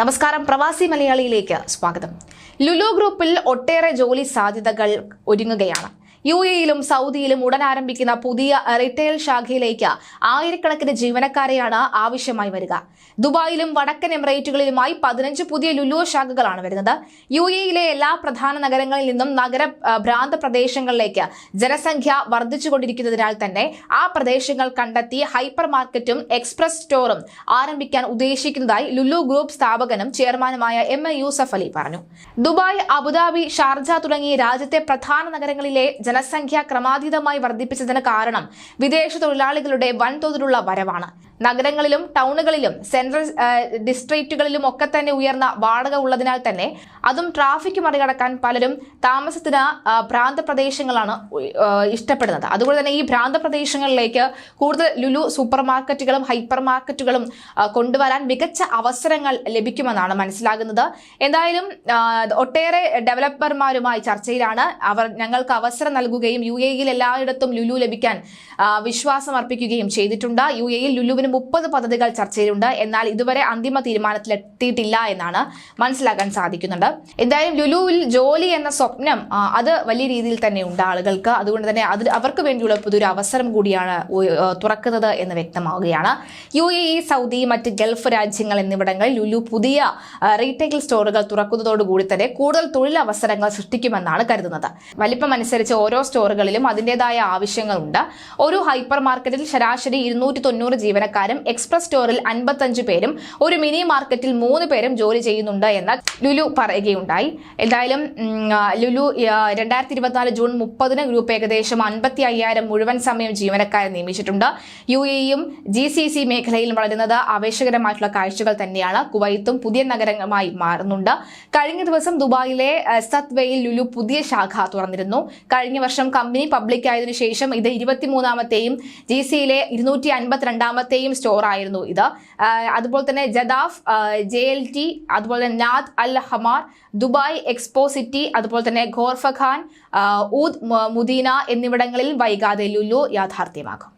നമസ്കാരം. പ്രവാസി മലയാളിയിലേക്ക് സ്വാഗതം. ലുലു ഗ്രൂപ്പിൽ ഒട്ടേറെ ജോലി സാധ്യതകൾ ഒരുങ്ങുകയാണ്. യു എയിലും സൗദിയിലും ഉടൻ ആരംഭിക്കുന്ന പുതിയ റീറ്റെയിൽ ശാഖയിലേക്ക് ആയിരക്കണക്കിന് ജീവനക്കാരെയാണ് ആവശ്യമായി വരിക. ദുബായിലും വടക്കൻ എമിറേറ്റുകളിലുമായി പതിനഞ്ച് പുതിയ ലുലുവ ശാഖകളാണ് വരുന്നത്. യു എയിലെ എല്ലാ പ്രധാന നഗരങ്ങളിൽ നിന്നും നഗര ഭ്രാന്ത പ്രദേശങ്ങളിലേക്ക് ജനസംഖ്യ വർദ്ധിച്ചുകൊണ്ടിരിക്കുന്നതിനാൽ തന്നെ ആ പ്രദേശങ്ങൾ കണ്ടെത്തി ഹൈപ്പർ മാർക്കറ്റും എക്സ്പ്രസ് സ്റ്റോറും ആരംഭിക്കാൻ ഉദ്ദേശിക്കുന്നതായി ലുലു ഗ്രൂപ്പ് സ്ഥാപകനും ചെയർമാനുമായ എം എ യൂസഫ് അലി പറഞ്ഞു. ദുബായ് അബുദാബി ഷാർജ തുടങ്ങിയ രാജ്യത്തെ പ്രധാന നഗരങ്ങളിലെ ജനസംഖ്യ ക്രമാതീതമായി വർദ്ധിപ്പിച്ചതിന് കാരണം വിദേശ തൊഴിലാളികളുടെ വൻതോതിലുള്ള വരവാണ്. നഗരങ്ങളിലും ടൗണുകളിലും സെൻട്രൽ ഡിസ്ട്രിക്റ്റുകളിലും ഒക്കെ തന്നെ ഉയർന്ന വാടക ഉള്ളതിനാൽ തന്നെ അതും ട്രാഫിക് മറികടക്കാൻ പലരും താമസത്തിന് പ്രാന്തപ്രദേശങ്ങളാണ് ഇഷ്ടപ്പെടുന്നത്. അതുകൊണ്ട് തന്നെ ഈ പ്രാന്തപ്രദേശങ്ങളിലേക്ക് കൂടുതൽ ലുലു സൂപ്പർ മാർക്കറ്റുകളും ഹൈപ്പർ മാർക്കറ്റുകളും കൊണ്ടുവരാൻ മികച്ച അവസരങ്ങൾ ലഭിക്കുമെന്നാണ് മനസ്സിലാകുന്നത്. എന്തായാലും ഒട്ടേറെ ഡെവലപ്പർമാരുമായി ചർച്ചയിലാണ്. അവർ ഞങ്ങൾക്ക് അവസരം നൽകുകയും യു എയിൽ എല്ലായിടത്തും ലുലു ലഭിക്കാൻ വിശ്വാസം അർപ്പിക്കുകയും ചെയ്തിട്ടുണ്ട്. യു എയിൽ ലുലുവിന് മുപ്പത് പദ്ധതികൾ ചർച്ചയിലുണ്ട്. എന്നാൽ ഇതുവരെ അന്തിമ തീരുമാനത്തിലെത്തിയിട്ടില്ല എന്നാണ് മനസ്സിലാക്കാൻ സാധിക്കുന്നുണ്ട്. എന്തായാലും ലുലുവിൽ ജോലി എന്ന സ്വപ്നം അത് വലിയ രീതിയിൽ തന്നെ ഉണ്ട് ആളുകൾക്ക്. അതുകൊണ്ട് തന്നെ അത് അവർക്ക് വേണ്ടിയുള്ള പുതിയൊരു അവസരം കൂടിയാണ് തുറക്കുന്നത് എന്ന് വ്യക്തമാവുകയാണ്. യു എ ഇ സൗദി മറ്റ് ഗൾഫ് രാജ്യങ്ങൾ എന്നിവിടങ്ങളിൽ ലുലു പുതിയ റീറ്റെയിൽ സ്റ്റോറുകൾ തുറക്കുന്നതോടുകൂടി തന്നെ കൂടുതൽ തൊഴിലവസരങ്ങൾ സൃഷ്ടിക്കുമെന്നാണ് കരുതുന്നത്. വലിപ്പം അനുസരിച്ച് ഓരോ സ്റ്റോറുകളിലും അതിന്റെതായ ആവശ്യങ്ങളുണ്ട്. ഒരു ഹൈപ്പർ മാർക്കറ്റിൽ ശരാശരി ഇരുന്നൂറ്റി തൊണ്ണൂറ് ജീവനക്കാരും എക്സ്പ്രസ് സ്റ്റോറിൽ അൻപത്തഞ്ച് പേരും ഒരു മിനി മാർക്കറ്റിൽ മൂന്ന് പേരും ജോലി ചെയ്യുന്നുണ്ട് എന്ന് ലുലു പറയുകയുണ്ടായി. എന്തായാലും ലുലു രണ്ടായിരത്തി ഇരുപത്തിനാല് ജൂൺ മുപ്പതിന് ഗ്രൂപ്പ് ഏകദേശം അൻപത്തി അയ്യായിരം മുഴുവൻ സമയം ജീവനക്കാരെ നിയമിച്ചിട്ടുണ്ട്. യു എയും ജി സി സി മേഖലയിൽ വളരുന്നത് ആവേശകരമായിട്ടുള്ള കാഴ്ചകൾ തന്നെയാണ്. കുവൈത്തും പുതിയ നഗരമായി മാറുന്നുണ്ട്. കഴിഞ്ഞ ദിവസം ദുബായിലെ സത്വേയിൽ ലുലു പുതിയ ശാഖ തുറന്നിരുന്നു. കഴിഞ്ഞ വർഷം കമ്പനി പബ്ലിക് ആയതിനു ശേഷം ഇത് ഇരുപത്തിമൂന്നാമത്തെയും ജി സിയിലെ ഇരുന്നൂറ്റി അൻപത്തിരണ്ടാമത്തെയും സ്റ്റോർ ആയിരുന്നു ഇത് അതുപോലെ തന്നെ ജദാഫ് ജെ എൽ ടി അതുപോലെ തന്നെ Nad Al Hamar Dubai Expo City അതുപോലെ തന്നെ ഖോർഫഖാൻ ഊദ് മുദീന എന്നിവിടങ്ങളിൽ വൈകാതെ ലുലു യാഥാർത്ഥ്യമാകും.